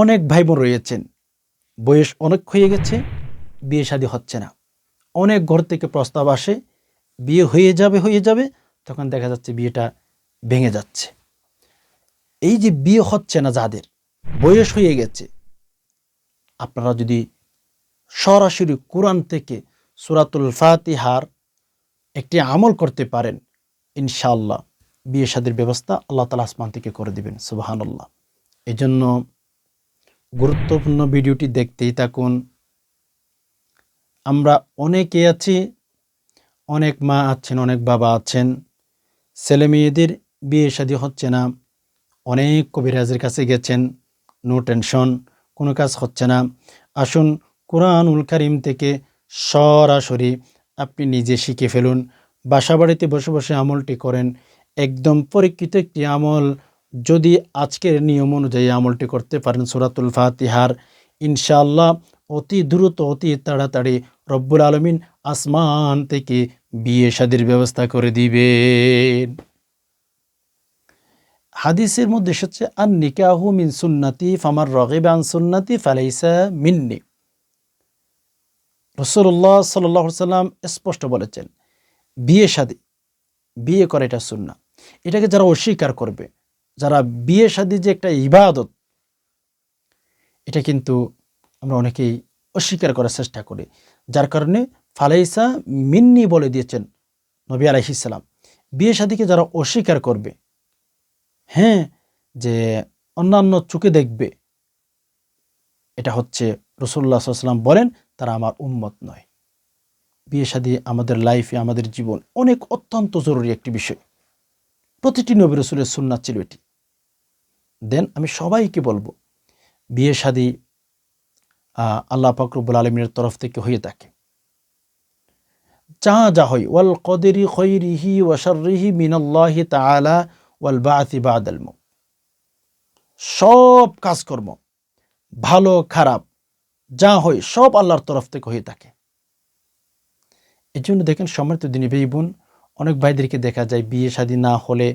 অনেক ভাই বোন রয়েছেন। বয়স অনেক হয়ে গেছে, বিয়ে শাদী হচ্ছে না। অনেক ঘর থেকে প্রস্তাব আসে, বিয়ে হয়ে যাবে হয়ে যাবে, তখন দেখা যাচ্ছে বিয়েটা ভেঙে যাচ্ছে। এই যে বিয়ে হচ্ছে না যাদের, বয়স হয়ে গেছে, আপনারা যদি সরাসরি কোরআন থেকে সুরাতুল ফাতিহার একটি আমল করতে পারেন, ইনশাআল্লাহ, বিয়ে শাদীর ব্যবস্থা আল্লাহ তালা আসমান থেকে করে দিবেন সুবাহান্লাহ এই জন্য গুরুত্বপূর্ণ ভিডিওটি দেখতেই থাকুন। আমরা অনেকে আছি, অনেক মা আছেন, অনেক বাবা আছেন। ছেলে মেয়েদের বিয়ে শাদী হচ্ছে না। অনেক কবিরাজের কাছে গেছেন, নো টেনশন, কোনো কাজ হচ্ছে না। আসুন, কোরআনুল কারিম থেকে সরাসরি আপনি নিজে শিখে ফেলুন। বাসা বাড়িতে বসে বসে আমলটি করেন। একদম পরীক্ষিত একটি আমল যদি আজকের নিয়ম অনুযায়ী আমলটি করতে পারেন সুরাতুল ফাতিহার, ইনশাআল্লাহ অতি দ্রুত, অতি তাড়াতাড়ি রব্বুল আলমিন আসমান থেকে বিয়ে শাদির ব্যবস্থা করে দিবেন। হাদিসের মধ্যে এসেছে আর নিকাহু মিন সুন্নাতি ফামার রগেব আন সুন্নাতি ফালাইসা মিন্নি। রসুল্লাহ সাল্লাহ সাল্লাম স্পষ্ট বলেছেন, বিয়ে শাদী, বিয়ে করে এটা সুন্না এটাকে যারা অস্বীকার করবে যারা বিয়ে শাদী যে একটা ইবাদত, এটা কিন্তু আমরা অনেকেই অস্বীকার করার চেষ্টা করি। যার কারণে ফালাইসা মিন্নি বলে দিয়েছেন নবী আলাইহিসাল্লাম বিয়ে শাদীকে যারা অস্বীকার করবে হ্যাঁ যে অন্যান্য চোখে দেখবে, এটা হচ্ছে রসুল্লাহ সাল্লাম বলেন, তারা আমার উম্মত নয়। বিয়ে শাদী আমাদের লাইফে, আমাদের জীবন অনেক অত্যন্ত জরুরি একটি বিষয়। প্রতিটি নবী রসুলের সুন্নাত ছিল এটি। দেন আমি সবাইকে বলব, বিয়ে শাদী আল্লাহ ফাকরুবুল আলমীর তরফ থেকে হয়ে থাকে। যা যা হয়, ওয়াল কদেরি খৈরিহি ওয়াশারিহি মিনাল্লাহি তালা ওয়াল বাআতি বাদাল সব কাজকর্ম, ভালো, খারাপ, যা হয় সব আল্লাহর তরফ থেকে হয়ে থাকে। এই জন্য দেখেন সম্মানিত দিনী ভাই বোন, অনেক ভাইদেরকে দেখা যায় বিয়ে শাদী না হলে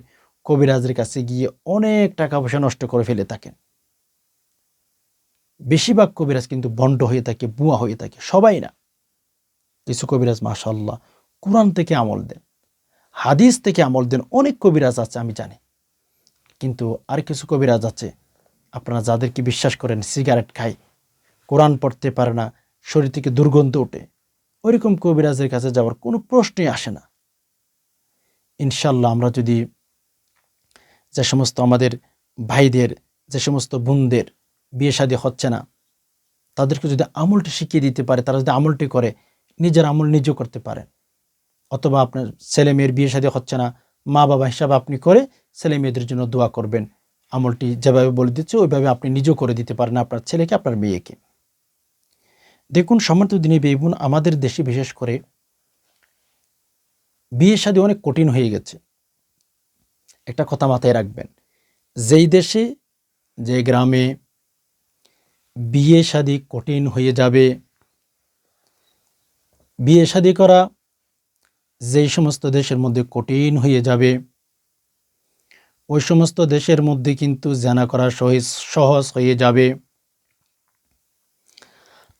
কবিরাজের কাছে গিয়ে অনেক টাকা পয়সা নষ্ট করে ফেলে থাকেন। বেশিরভাগ কবিরাজ কিন্তু বন্ড হয়ে থাকে, বুয়া হয়ে থাকে, সবাই না। কিছু কবিরাজ মাশাল্লাহ কোরআন থেকে আমল দেন, হাদিস থেকে আমল দেন, অনেক কবিরাজ আছে, আমি জানি। কিন্তু আর কিছু কবিরাজ আছে, আপনারা যাদেরকে বিশ্বাস করেন, সিগারেট খায়, কোরআন পড়তে পারে না, শরীর থেকে দুর্গন্ধ ওঠে, ওইরকম কবিরাজের কাছে যাওয়ার কোনো প্রশ্নই আসে না। ইনশাল্লাহ আমরা যদি যে সমস্ত আমাদের ভাইদের, যে সমস্ত বোনদের বিয়ে শাদী হচ্ছে না, তাদেরকে যদি আমলটি শিখিয়ে দিতে পারে, তারা যদি আমলটি করে, নিজের আমল নিজেও করতে পারেন অথবা আপনার ছেলে মেয়ের বিয়ে শাদী হচ্ছে না, মা বাবা হিসাবে আপনি করে ছেলে মেয়েদের জন্য দোয়া করবেন। আমলটি যেভাবে বলে দিচ্ছে, ওইভাবে আপনি নিজেও করে দিতে পারেন আপনার ছেলেকে, আপনার মেয়েকে। দেখুন, সম্মানিত দিনে বেগুন আমাদের দেশে বিশেষ করে বিয়ে শাদী অনেক কঠিন হয়ে গেছে। একটা কথা মাথায় রাখবেন। যেই দেশে, যে গ্রামে বিয়ে শাদী কঠিন হয়ে যাবে, বিয়ে শাদী করা যেই সমস্ত দেশের মধ্যে কঠিন হয়ে যাবে, ওই সমস্ত দেশের মধ্যে কিন্তু জানা করা সহজ হয়ে যাবে।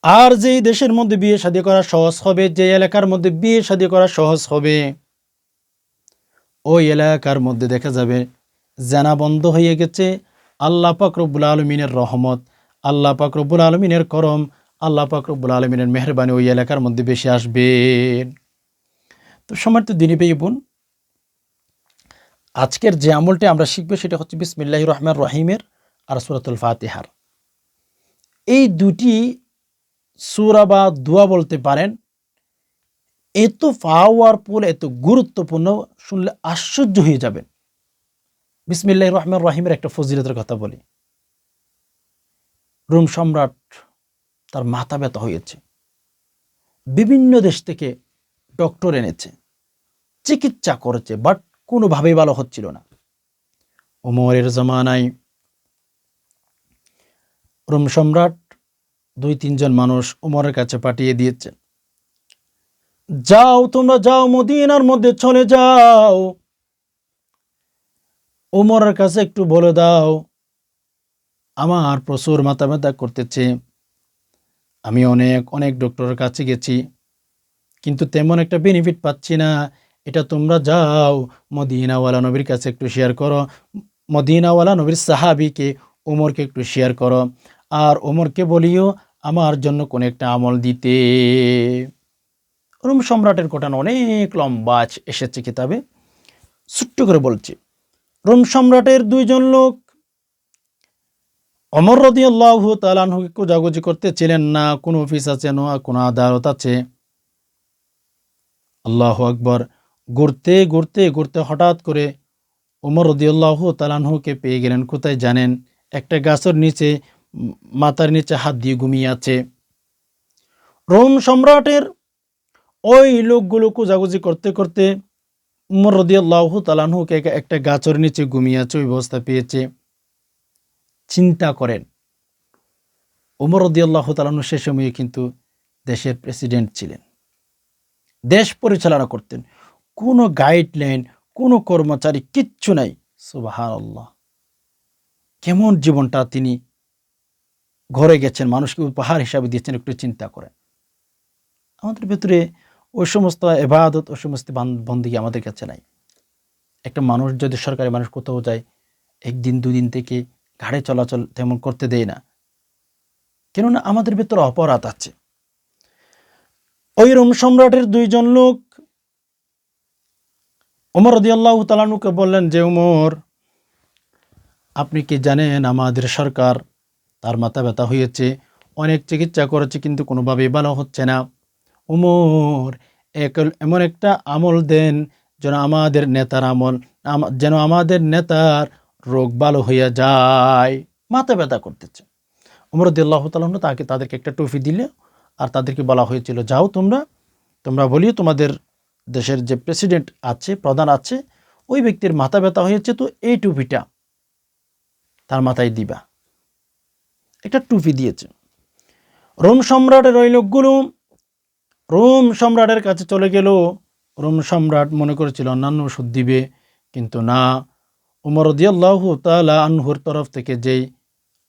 আর যেই দেশের মধ্যে বিয়ে শাদী করা সহজ হবে যে এলাকার মধ্যে বিয়ে শাদী করা সহজ হবে ওই এলাকার মধ্যে দেখা যাবে জানা বন্ধ হয়ে গেছে আল্লাহ পাকরবুল আলমিনের রহমত, আল্লাহ পাকরবুল আলমিনের করম, আল্লাহ পাকরবুল আলমিনের মেহরবানি ওই এলাকার মধ্যে বেশি আসবে। তো সময় তো দিনী পেয়ে বোন, আজকের যে আমলটি আমরা শিখব সেটা হচ্ছে বিসমিল্লাহ রহমান রহিমের আর সুরাতুল ফাতেহার। এই দুটি সুরা বা দোয়া বলতে পারেন এত পাওয়ারফুল এত গুরুত্বপূর্ণ শুনলে আশ্চর্য হয়ে যাবেন। বিসমিল্লাহ রহমান রহিমের একটা ফজিলতের কথা বলি। রোম সম্রাট তার মাথা ব্যথা হয়েছে। বিভিন্ন দেশ থেকে ডক্টর এনেছে, চিকিৎসা করেছে, বাট কোনোভাবেই ভালো হচ্ছিল না। ওমরের জমানায় রোম সম্রাট দুই তিনজন মানুষ ওমরের কাছে পাঠিয়ে দিয়েছেন। যাও, তোমরা যাও, মদিনার মধ্যে চলে যাও। উমরের কাছে একটু বলে দাও, আমার প্রচুর মাথা ব্যথা করতেছে। আমি অনেক অনেক ডক্টরের কাছে গেছি, কিন্তু তেমন একটা বেনিফিট পাচ্ছি না। এটা তোমরা যাও, মদিনাওয়ালা নবীর কাছে একটু শেয়ার করো। মদিনাওয়ালা নবীর সাহাবিকে ওমরকে একটু শেয়ার করো। আর ওমরকে বলিও, আমার জন্য কোনো একটা আমল দিতে। রোম সম্রাটের ঘটনা অনেক লম্বা এসেছে কিতাবে। ছোট্ট করে বলছি, রোম সম্রাটের দুইজন লোক অমর রদি আল্লাহ তালানহুকে খোঁজাখুঁজি করতেছিলেন না, কোনো অফিস আছে না, কোনো আদালত আছে। আল্লাহ আকবর, ঘুরতে ঘুরতে ঘুরতে হঠাৎ করে ওমর রদিউল্লাহ তালানহুকে পেয়ে গেলেন, কোথায় জানেন? একটা গাছের নিচে, মাথার নিচে হাত দিয়ে ঘুমিয়ে আছে। রোম সম্রাটের ওই লোকগুলো খোঁজাখুঁজি করতে করতে উমর রদিয়াল্লাহ তালানহুকে একটা গাছের নিচে ঘুমিয়ে আছে, ওই অবস্থা পেয়েছে। চিন্তা করেন, উমর রদিয়াল্লাহ তালানহু সে সময়ে কিন্তু দেশের প্রেসিডেন্ট ছিলেন। দেশ পরিচালনা করতেন, কোনো গাইডলাইন, কোনো কর্মচারী কিচ্ছু নাই। সুবাহান আল্লাহ কেমন জীবনটা তিনি ঘরে গেছেন, মানুষকে উপহার হিসাবে দিয়েছেন, একটু চিন্তা করেন। আমাদের ভেতরে ওই সমস্ত এবাদত, ওই সমস্ত বন্দিকে আমাদের কাছে নাই। একটা মানুষ যদি সরকারি মানুষ কোথাও যায়, একদিন, দুদিন থেকে ঘাড়ে চলাচল তেমন করতে দেয় না। কেননা আমাদের ভেতরে অপরাধ আছে। ওই রোম সম্রাটের দুইজন লোক ওমর রদিয়াল্লাহ তালানুকে বললেন, যে উমর আপনি কি জানেন আমাদের সরকার তার মাথা ব্যথা হয়েছে, অনেক চিকিৎসা করেছে, কিন্তু কোনোভাবেই ভালো হচ্ছে না। উমর এমন একটা আমল দেন যেন আমাদের নেতার আমল, আম- যেন আমাদের নেতার রোগ ভালো হইয়া যায়। মাথা ব্যথা করতেছে। উমর রদিয়াল্লাহ তালাহন তাকে, তাদেরকে একটা টুপি দিলে আর তাদেরকে বলা হয়েছিল, যাও তোমরা তোমরা বলিও তোমাদের দেশের যে প্রেসিডেন্ট আছে, প্রধান আছে, ওই ব্যক্তির মাথা ব্যথা হয়েছে তো এই টুপিটা তার মাথায় দিবা। একটা টুপি দিয়েছে। রোম সম্রাটের ওই লোকগুলো রোম সম্রাটের কাছে চলে গেল। রোম সম্রাট মনে করেছিল অন্যান্য ওষুধ দিবে। কিন্তু না। উমর দিয়াল্লাহু তালা আনহুর তরফ থেকে যেই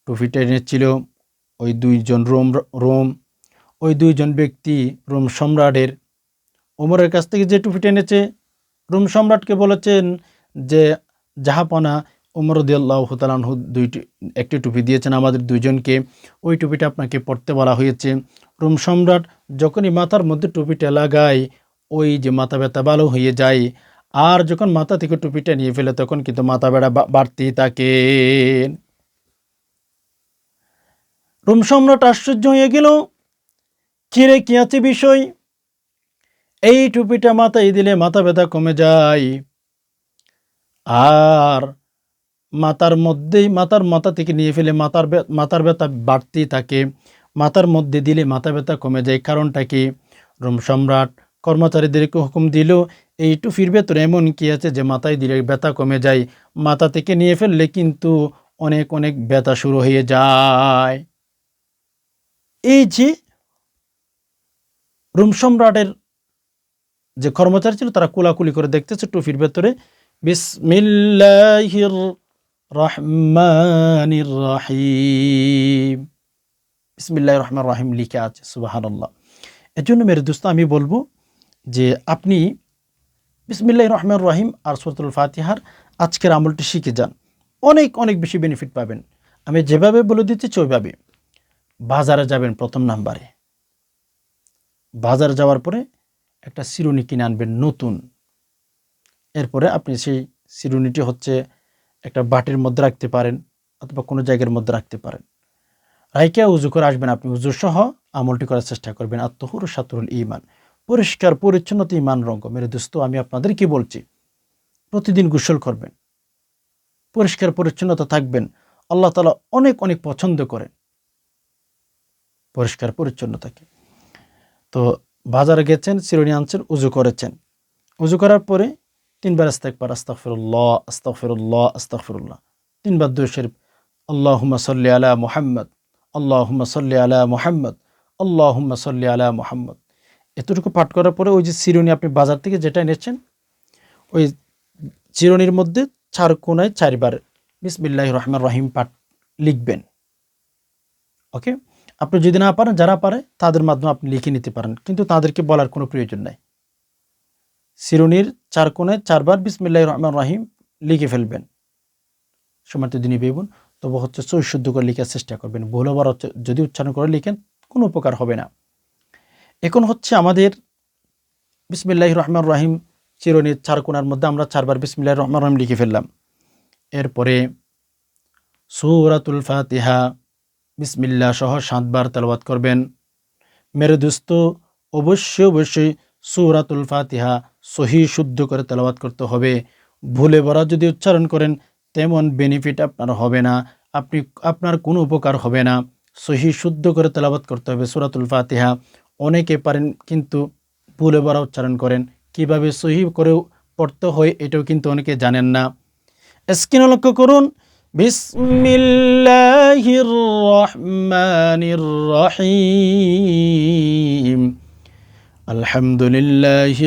টুপিটা এনেছিল, ওই দুইজন রোম রোম, ওই দুইজন ব্যক্তি রোম সম্রাটের। ওমরের কাছ থেকে যে টুপিটা এনেছে, রোম সম্রাটকে বলেছেন যে, জাহাপনা উমর দিয়াল্লাহ তালানহু দুইটি, একটি টুপি দিয়েছেন আমাদের দুইজনকে। ওই টুপিটা আপনাকে পড়তে বলা হয়েছে। রোম সম্রাট যখনই মাথার মধ্যে টুপিটা লাগায়, ওই যে মাথা ব্যথা ভালো হয়ে যায়। আর যখন মাথা থেকে টুপিটা নিয়ে ফেলে, তখন কিন্তু মাথা ব্যথা বা- বাড়তেই থাকে। রোম সম্রাট আশ্চর্য হয়ে গেল। কিরে কি আছে বিষয়? এই টুপিটা মাথায় দিলে মাথা ব্যথা কমে যায়। আর মাথার মধ্যেই মাথার মাথা থেকে নিয়ে ফেলে মাথার মাথার ব্যথা বাড়তেই থাকে। মাথার মধ্যে দিলে মাথা ব্যথা কমে যায়। কারণটা কি? রোম সম্রাট কর্মচারীদেরকে হুকুম দিল এই টুপির ভেতরে এমন কি আছে যে মাথায় দিলে ব্যথা কমে যায়? মাথা থেকে নিয়ে ফেললে কিন্তু অনেক অনেক ব্যথা শুরু হয়ে যায়। এই যে রোম সম্রাটের যে কর্মচারী ছিল, তারা কুলাকুলি করে দেখতেছে টুপির ভেতরে বিসমিল্লাহির রহমানির রাহিম। বিসমিল্লাহ রহমান রাহিম, লিখে আছে সুবাহান আল্লাহ এর জন্য মেরে দোস্ত, আমি বলব যে আপনি বিসমিল্লাহ রহমান রাহিম আর সুরতুল ফাতিহার আজকের আমলটি শিখে যান। অনেক অনেক বেশি বেনিফিট পাবেন। আমি যেভাবে বলে দিতেছি ওইভাবে বাজারে যাবেন প্রথম নাম্বারে। বাজারে যাওয়ার পরে একটা চিরুনি কিনে আনবেন নতুন। এরপরে আপনি সেই চিরুনিটি হচ্ছে একটা বাটির মধ্যে রাখতে পারেন অথবা কোনো জায়গার মধ্যে রাখতে পারেন। রাইকে উজু করে আসবেন আপনি উজু সহ আমলটি করার চেষ্টা করবেন। আত্মহুর সাতুরুল ইমান পরিষ্কার পরিচ্ছন্নতা ইমান রঙ্গ। মেরে দোস্ত, আমি আপনাদের কি বলছি? প্রতিদিন গোসল করবেন। পরিষ্কার, পরিচ্ছন্নতা থাকবেন। আল্লাহ তালা অনেক অনেক পছন্দ করেন। পরিষ্কার, পরিচ্ছন্নতাকে। তো বাজারে গেছেন চিরুনি আনছেন, উজু করেছেন। উজু করার পরে তিনবার আস্তাকবার আস্তাগফিরুল্লাহ আস্তাগফিরুল্লাহ আস্তাগফিরুল্লাহ। তিনবার দুই শরীফ, আল্লাহুম্মা সাল্লি আলা মুহাম্মদ, আল্লাহুম্মা সাল্লি আলা মুহাম্মদ, আল্লাহুম্মা সাল্লি আলা মুহাম্মদ। এতটুকু পাঠ করার পরে ওই যে চিরুনি আপনি বাজার থেকে যেটা এনেছেন, ওই চিরুনির মধ্যে চার কোনায় চারবার বিসমিল্লাহ রহমান রহিম পাঠ লিখবেন। ওকে? আপনি যদি না পারেন, যারা পারে, তাদের মাধ্যমে আপনি লিখে নিতে পারেন, কিন্তু তাদেরকে বলার কোনো প্রয়োজন নাই। শিরোনির চার কোণে চারবার বিসমিল্লাহ রহমান রাহিম লিখে ফেলবেন। সমার্থ দিনী বেবুন তবু হচ্ছে সই শুদ্ধ করে লিখার চেষ্টা করবেন। ভুল আবার যদি উচ্চারণ করে লিখেন, কোনো উপকার হবে না। এখন হচ্ছে আমাদের বিসমিল্লাহ রহমান রাহিম চিরনির চার কোণার মধ্যে আমরা চারবার বিসমিল্লাহ রহমান রহিম লিখে ফেললাম। এরপরে সুরাতুল ফাতিহা বিসমিল্লা সহ সাতবার তেলবাদ করবেন। মেরে দোস্ত, অবশ্যই অবশ্যই সুরাতুল ফাতিহা সহি শুদ্ধ করে তেলাবাত করতে হবে। ভুলে বরা যদি উচ্চারণ করেন, তেমন বেনিফিট আপনার হবে না। আপনি, আপনার কোনো উপকার হবে না। সহি শুদ্ধ করে তেলাবাত করতে হবে সুরাতুল ফাতিহা। অনেকে পারেন কিন্তু ভুলে বরা উচ্চারণ করেন। কীভাবে সহি করে পড়তে হয় এটাও কিন্তু অনেকে জানেন না। স্ক্রিনে লক্ষ্য করুন, বিসমিল্লাহির রহমানির রহিম। আলহামদুলিল্লাহি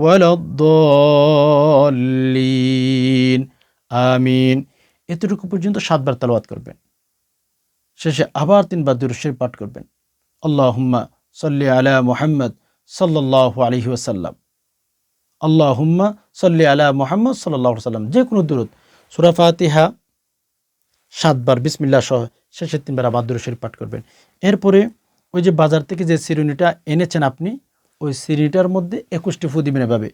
ওয়ালা দলিন আমিন। এতটুকু পর্যন্ত সাতবার তালাবাত করবেন। শেষে আবার তিনবার দুরুশের পাঠ করবেন। আল্লাহুম্মা সাল্লি আলা মোহাম্মদ সাল্লাহ আলহি ওসাল্লাম আল্লাহুম্মা সল্লি আলা মোহাম্মদ সাল্লাহ সাল্লাম যে কোনো দূরত সুরাফাতিহা সাতবার বিসমিল্লা সহ শেষের তিনবার আবার দুরুশের পাঠ করবেন। এরপরে ওই যে বাজার থেকে যে সিরুনিটা এনেছেন আপনি ওই সিরিটার মধ্যে একুশটি ফু দিবেন এভাবে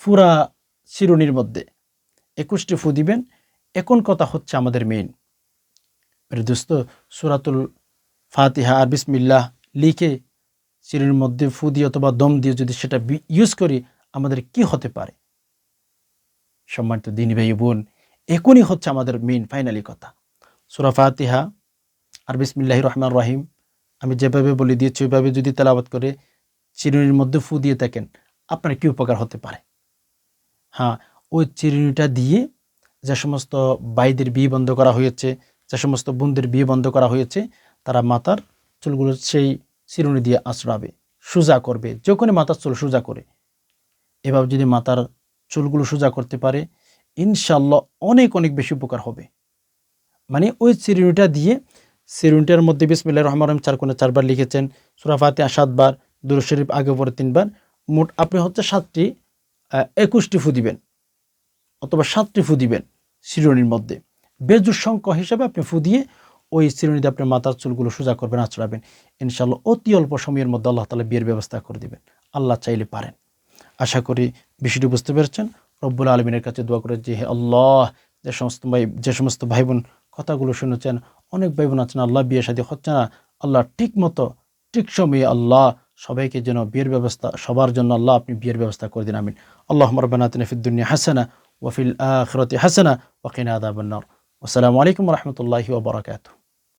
ফুরা শিরুনির মধ্যে একুশটি ফু দিবেন এখন কথা হচ্ছে আমাদের মেইন দোস্ত, সুরাতুল ফাতিহা আর বিসমিল্লাহ লিখে চিরুনির মধ্যে ফু দিয়ে অথবা দম দিয়ে যদি সেটা ইউজ করি, আমাদের কি হতে পারে? সম্মানিত দিন ভাই বোন, এখনই হচ্ছে আমাদের মেইন ফাইনালি কথা। সুরা ফাতিহা আর বিসমিল্লাহ রহমান রহিম আমি যেভাবে বলে দিয়েছি, ওইভাবে যদি তেলাবাত করে চিরুনির মধ্যে ফু দিয়ে থাকেন, আপনার কি উপকার হতে পারে? হ্যাঁ ওই চিরুনিটা দিয়ে যে সমস্ত বাইদের বিয়ে বন্ধ করা হয়েছে, যে সমস্ত বোনদের বিয়ে বন্ধ করা হয়েছে, তারা মাতার চুলগুলো সেই চিরুনি দিয়ে আঁচড়াবে, সোজা করবে যখনই মাথার চুল সোজা করে। এভাবে যদি মাতার চুলগুলো সোজা করতে পারে ইনশাল্লাহ অনেক অনেক বেশি উপকার হবে। মানে ওই চিরুনিটা দিয়ে সিরুনটার মধ্যে বিসমিল্লা রহমান রহিম চার কোণে চারবার লিখেছেন। সুরাফাতে সাতবার দুর শরীফ আগে পরে তিনবার। মোট আপনি হচ্ছে সাতটি একুশটি ফু দিবেন, অথবা সাতটি ফু দিবেন শিরোনির মধ্যে। বেজুর সংখ্যা হিসাবে আপনি ফু দিয়ে ওই শিরোনিতে আপনি মাথার চুলগুলো সোজা করবেন, আচড়াবেন। ইনশাল্লাহ অতি অল্প সময়ের মধ্যে আল্লাহ তালা বিয়ের ব্যবস্থা করে দিবেন। আল্লাহ চাইলে পারেন। আশা করি বিষয়টি বুঝতে পেরেছেন। রব্বুল আলমিনের কাছে দোয়া করে যে হে আল্লাহ, যে সমস্ত ভাই, যে সমস্ত ভাই বোন কথাগুলো শুনেছেন অনেক ভাই বোন আছেন, আল্লাহ বিয়ে সাথে হচ্ছে না, আল্লাহ ঠিক মতো ঠিক সময়ে আল্লাহ সবাইকে যেন বিয়ের ব্যবস্থা, সবার জন্য আল্লাহ আপনি বিয়ের ব্যবস্থা করে দিন, আমিন। আল্লাহ ফিদ্দুনিয়া হাসানা ওয়াফিল আখরতি হাসানা ওয়াকিনা আদাবান্নার আসসালামু আলাইকুম রহমতুল্লাহি ওবরাকাতুহ